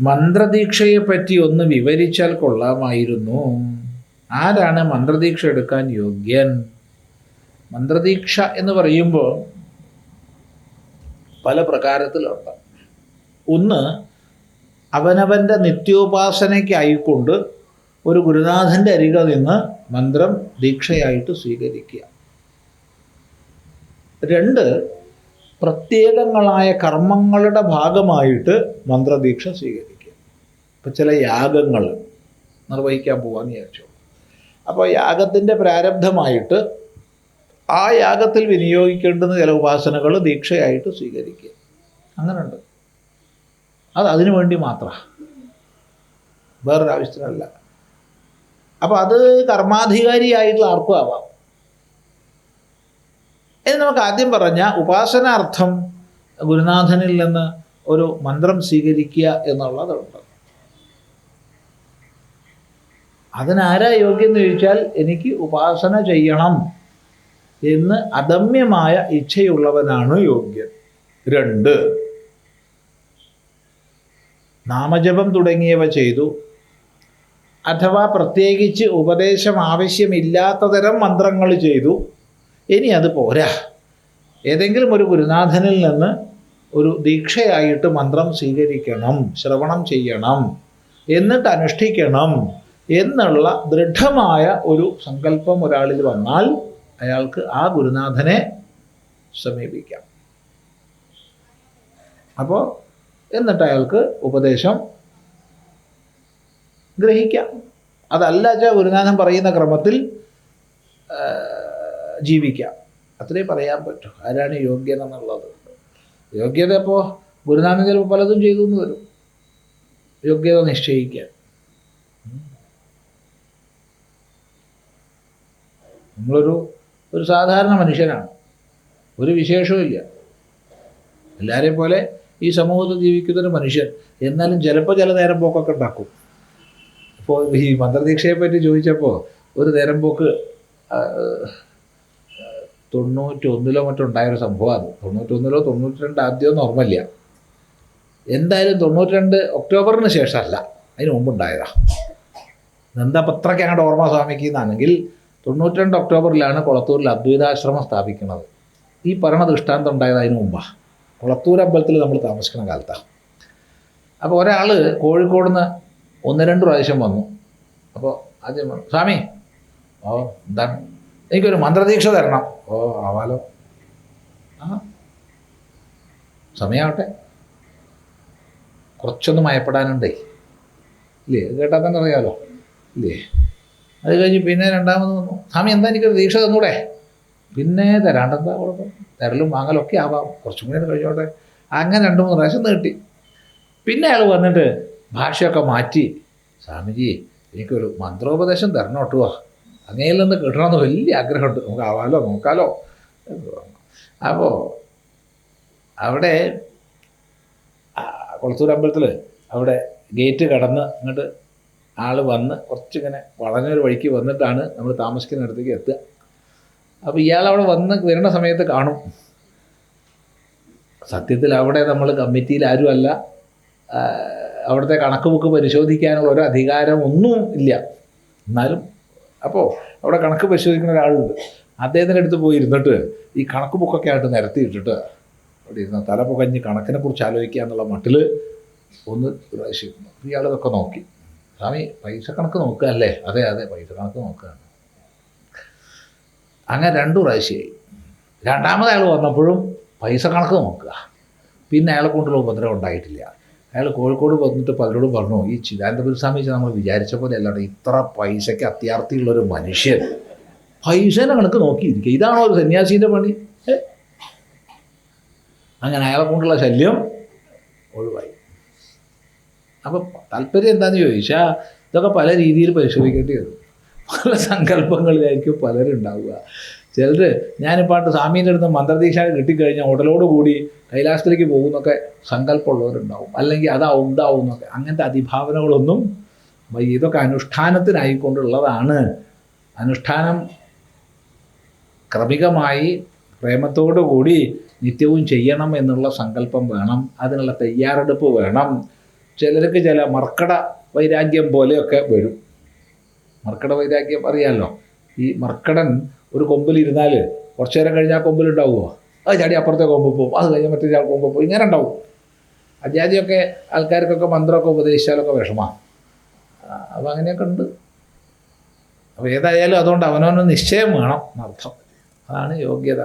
മന്ത്രദീക്ഷയെ പറ്റി ഒന്ന് വിവരിച്ചാൽ കൊള്ളാമായിരുന്നു. ആരാണ് മന്ത്രദീക്ഷ എടുക്കാൻ യോഗ്യൻ? മന്ത്രദീക്ഷ എന്ന് പറയുമ്പോൾ പല പ്രകാരത്തിലുണ്ട്. ഒന്ന് അവനവന്റെ നിത്യോപാസനയ്ക്കായിക്കൊണ്ട് ഒരു ഗുരുനാഥന്റെ അരികിൽ നിന്ന് മന്ത്രം ദീക്ഷയായിട്ട് സ്വീകരിക്കുക. രണ്ട് പ്രത്യേകങ്ങളായ കർമ്മങ്ങളുടെ ഭാഗമായിട്ട് മന്ത്രദീക്ഷ സ്വീകരിക്കുക. ഇപ്പം ചില യാഗങ്ങൾ നിർവഹിക്കാൻ പോകാമെന്ന് വിചാരിച്ചു. അപ്പോൾ യാഗത്തിന്റെ പ്രാരബ്ധമായിട്ട് ആ യാഗത്തിൽ വിനിയോഗിക്കേണ്ടുന്ന ചില ഉപാസനകൾ ദീക്ഷയായിട്ട് സ്വീകരിക്കുക. അങ്ങനെയുണ്ട്. അത് അതിനു വേണ്ടി മാത്രമാണ് വേറൊരാവശ്യത്തിനല്ല. അപ്പോൾ അത് കർമാധികാരിയായിട്ടുള്ള ആർക്കും ആവാം. ഇനി നമുക്ക് ആദ്യം പറഞ്ഞ ഉപാസനാർത്ഥം ഗുരുനാഥനിൽ നിന്ന് ഒരു മന്ത്രം സ്വീകരിക്കുക എന്നുള്ളതുണ്ട് അതിനാരാ യോഗ്യം എന്ന് ചോദിച്ചാൽ എനിക്ക് ഉപാസന ചെയ്യണം എന്ന് അദമ്യമായ ഇച്ഛയുള്ളവനാണ് യോഗ്യൻ. രണ്ട്. നാമജപം തുടങ്ങിയവ ചെയ്തു. അഥവാ പ്രത്യേകിച്ച് ഉപദേശം ആവശ്യമില്ലാത്ത തരം മന്ത്രങ്ങൾ ചെയ്തു. ഇനി അത് പോരാ. ഏതെങ്കിലും ഒരു ഗുരുനാഥനിൽ നിന്ന് ഒരു ദീക്ഷയായിട്ട് മന്ത്രം സ്വീകരിക്കണം ശ്രവണം ചെയ്യണം എന്നിട്ട് അനുഷ്ഠിക്കണം എന്നുള്ള ദൃഢമായ ഒരു സങ്കല്പം ഒരാളിൽ വന്നാൽ അയാൾക്ക് ആ ഗുരുനാഥനെ സമീപിക്കാം. അപ്പോൾ എന്നിട്ട് അയാൾക്ക് ഉപദേശം ഗ്രഹിക്കാം. അതല്ല വെച്ചാൽ ഗുരുനാഥൻ പറയുന്ന ക്രമത്തിൽ ജീവിക്കാം. അത്രേ പറയാൻ പറ്റൂ. ആരാണ് യോഗ്യത എന്നുള്ളത്? യോഗ്യത ഇപ്പോൾ ഗുരുനാഥൻ ചിലപ്പോൾ പലതും ചെയ്തു എന്ന് വരും. യോഗ്യത നിശ്ചയിക്കാൻ. നമ്മളൊരു ഒരു സാധാരണ മനുഷ്യനാണ്. ഒരു വിശേഷവും ഇല്ല. എല്ലാവരെയും പോലെ ഈ സമൂഹത്തിൽ ജീവിക്കുന്ന ഒരു മനുഷ്യൻ എന്നാലും ചിലപ്പോൾ ചില നേരം പോക്കൊക്കെ ഉണ്ടാക്കും. ഇപ്പോൾ ഈ മന്ത്രദീക്ഷയെ പറ്റി ചോദിച്ചപ്പോൾ ഒരു നേരം പോക്ക് ആ, തൊണ്ണൂറ്റി ഒന്നിലോ മറ്റോ ഉണ്ടായൊരു സംഭവമാണ്. തൊണ്ണൂറ്റൊന്നിലോ തൊണ്ണൂറ്റി രണ്ട് ആദ്യമോ നോർമല്ല എന്തായാലും തൊണ്ണൂറ്റി രണ്ട് ഒക്ടോബറിന് ശേഷമല്ല. അതിന് മുമ്പ് ഉണ്ടായതാ. എന്താ അങ്ങോട്ട് ഓർമ്മ സ്വാമിക്ക് എന്നാണെങ്കിൽ തൊണ്ണൂറ്റി രണ്ട് ഒക്ടോബറിലാണ് കുളത്തൂരിൽ അദ്വൈതാശ്രമം സ്ഥാപിക്കുന്നത്. ഈ പറഞ്ഞ ദൃഷ്ടാന്തം ഉണ്ടായത് അതിന് മുമ്പാണ് കുളത്തൂർ അമ്പലത്തിൽ നമ്മൾ താമസിക്കുന്ന കാലത്താണ് അപ്പോൾ ഒരാൾ കോഴിക്കോട് നിന്ന് ഒന്ന് രണ്ട് പ്രാവശ്യം വന്നു. അപ്പോൾ ആദ്യം സ്വാമി ഓ എന്താണ്? എനിക്കൊരു മന്ത്രദീക്ഷ തരണം. ഓ ആവാലോ. ആ. സമയമാവട്ടെ കുറച്ചൊന്ന് മയപ്പെടാനുണ്ടേ. ഇല്ലേ അത് കേട്ടാൽ തന്നെ അറിയാമല്ലോ ഇല്ലേ. അത് കഴിഞ്ഞ് പിന്നെ രണ്ടാമത് വന്നു. സ്വാമി എന്താ എനിക്കൊരു ദീക്ഷ തന്നൂടെ? പിന്നെ തരാണ്ടെന്താ കുഴപ്പം? തരലും വാങ്ങലും ഒക്കെ ആവാം. കുറച്ചും കൂടി കഴിച്ചോട്ടെ. കഴിഞ്ഞോട്ടെ അങ്ങനെ രണ്ട് മൂന്ന് പ്രാവശ്യം നീട്ടി പിന്നെ അയാൾ വന്നിട്ട് ഭാഷയൊക്കെ മാറ്റി. സ്വാമിജി എനിക്കൊരു മന്ത്രോപദേശം തരണം കേട്ടോ അങ്ങയിൽ നിന്ന് കിട്ടണമെന്ന് വലിയ ആഗ്രഹമുണ്ട്. നമുക്ക് ആവാലോ നോക്കാലോ. അപ്പോൾ അവിടെ കുളത്തൂർ അമ്പലത്തിൽ അവിടെ ഗേറ്റ് കടന്ന് അങ്ങോട്ട് ആൾ വന്ന് കുറച്ചിങ്ങനെ വളഞ്ഞൊരു വഴിക്ക് വന്നിട്ടാണ് നമ്മൾ താമസിക്കുന്നിടത്തേക്ക് എത്തുക. അപ്പോൾ ഇയാൾ അവിടെ വന്ന് വരുന്ന സമയത്ത് കാണും. സത്യത്തിൽ അവിടെ നമ്മൾ കമ്മിറ്റിയിൽ ആരുമല്ല. അല്ല അവിടുത്തെ കണക്ക് ബുക്ക് പരിശോധിക്കാനുള്ള ഒരു അധികാരം ഒന്നും ഇല്ല. എന്നാലും അപ്പോൾ അവിടെ കണക്ക് പരിശോധിക്കുന്ന ഒരാളുണ്ട്. അദ്ദേഹത്തിന്റെ അടുത്ത് പോയി ഇരുന്നിട്ട് ഈ കണക്ക് ബുക്കൊക്കെ ആയിട്ട് നിരത്തിയിട്ടിട്ട് അവിടെ ഇരുന്ന തല പുകഞ്ഞ് കണക്കിനെ കുറിച്ച് ആലോചിക്കുക എന്നുള്ള മട്ടിൽ ഒന്ന് പ്രാവശ്യം ഇയാൾ ഇതൊക്കെ നോക്കി. സ്വാമി പൈസ കണക്ക് നോക്കുക അല്ലേ അതെ അതെ പൈസ കണക്ക് നോക്കുകയാണ്. അങ്ങനെ രണ്ടു പ്രാവശ്യമായി. രണ്ടാമത് അയാൾ വന്നപ്പോഴും പൈസ കണക്ക് നോക്കുക. പിന്നെ അയാളെ കൊണ്ടുള്ള ഉപദ്രവം ഉണ്ടായിട്ടില്ല. അയാൾ കോഴിക്കോട് വന്നിട്ട് പലരോടും പറഞ്ഞു ഈ ചിദാനന്ദപുരം സ്വാമി നമ്മൾ വിചാരിച്ച പോലെ അല്ലാണ്ട് ഇത്ര പൈസയ്ക്ക് അത്യാർത്ഥിയുള്ളൊരു മനുഷ്യൻ. പൈസേനെ കണക്ക് നോക്കിയിരിക്കുക. ഇതാണോ ഒരു സന്യാസീന്റെ പണി? അങ്ങനെ അയാളെ കൊണ്ടുള്ള ശല്യം ഒഴിവായി. അപ്പം താല്പര്യം എന്താണെന്ന് ചോദിച്ചാൽ ഇതൊക്കെ പല രീതിയിൽ പരിശോധിക്കേണ്ടി വരും. പല സങ്കല്പങ്ങളിലായിരിക്കും പലരുണ്ടാവുക. ചിലർ ഞാനിപ്പോൾ സ്വാമീന്റെ അടുത്ത് മന്ത്രദീക്ഷ കിട്ടിക്കഴിഞ്ഞാൽ ഉടലോട് കൂടി കൈലാസത്തിലേക്ക് പോകുന്നൊക്കെ സങ്കല്പമുള്ളവരുണ്ടാവും. അല്ലെങ്കിൽ അതാ ഉണ്ടാവും എന്നൊക്കെ. അങ്ങനത്തെ അതിഭാവനകളൊന്നും ഇതൊക്കെ അനുഷ്ഠാനത്തിനായിക്കൊണ്ടുള്ളതാണ്. അനുഷ്ഠാനം ക്രമികമായി പ്രേമത്തോടു കൂടി നിത്യവും ചെയ്യണം എന്നുള്ള സങ്കല്പം വേണം. അതിനുള്ള തയ്യാറെടുപ്പ് വേണം. ചിലർക്ക് ചില മർക്കട വൈരാഗ്യം പോലെയൊക്കെ വരും. മർക്കട വൈരാഗ്യം അറിയാമല്ലോ ഈ മർക്കടൻ ഒരു കൊമ്പിൽ കൊമ്പിലിരുന്നാൽ കുറച്ചു നേരം കഴിഞ്ഞാൽ കൊമ്പിലുണ്ടാവുമോ അത് ചാടി അപ്പുറത്തെ കൊമ്പ് പോകും. അത് കഴിഞ്ഞാൽ മറ്റേ ചാൾ കൊമ്പ് പോകും. ഇങ്ങനെ ഉണ്ടാവും. അജാതിയൊക്കെ ആൾക്കാർക്കൊക്കെ മന്ത്രമൊക്കെ ഉപദേശിച്ചാലൊക്കെ വിഷമാണ് അപ്പം അങ്ങനെയൊക്കെ ഉണ്ട്. അപ്പോൾ ഏതായാലും അതുകൊണ്ട് അവനവന് നിശ്ചയം വേണം എന്നർത്ഥം. അതാണ് യോഗ്യത.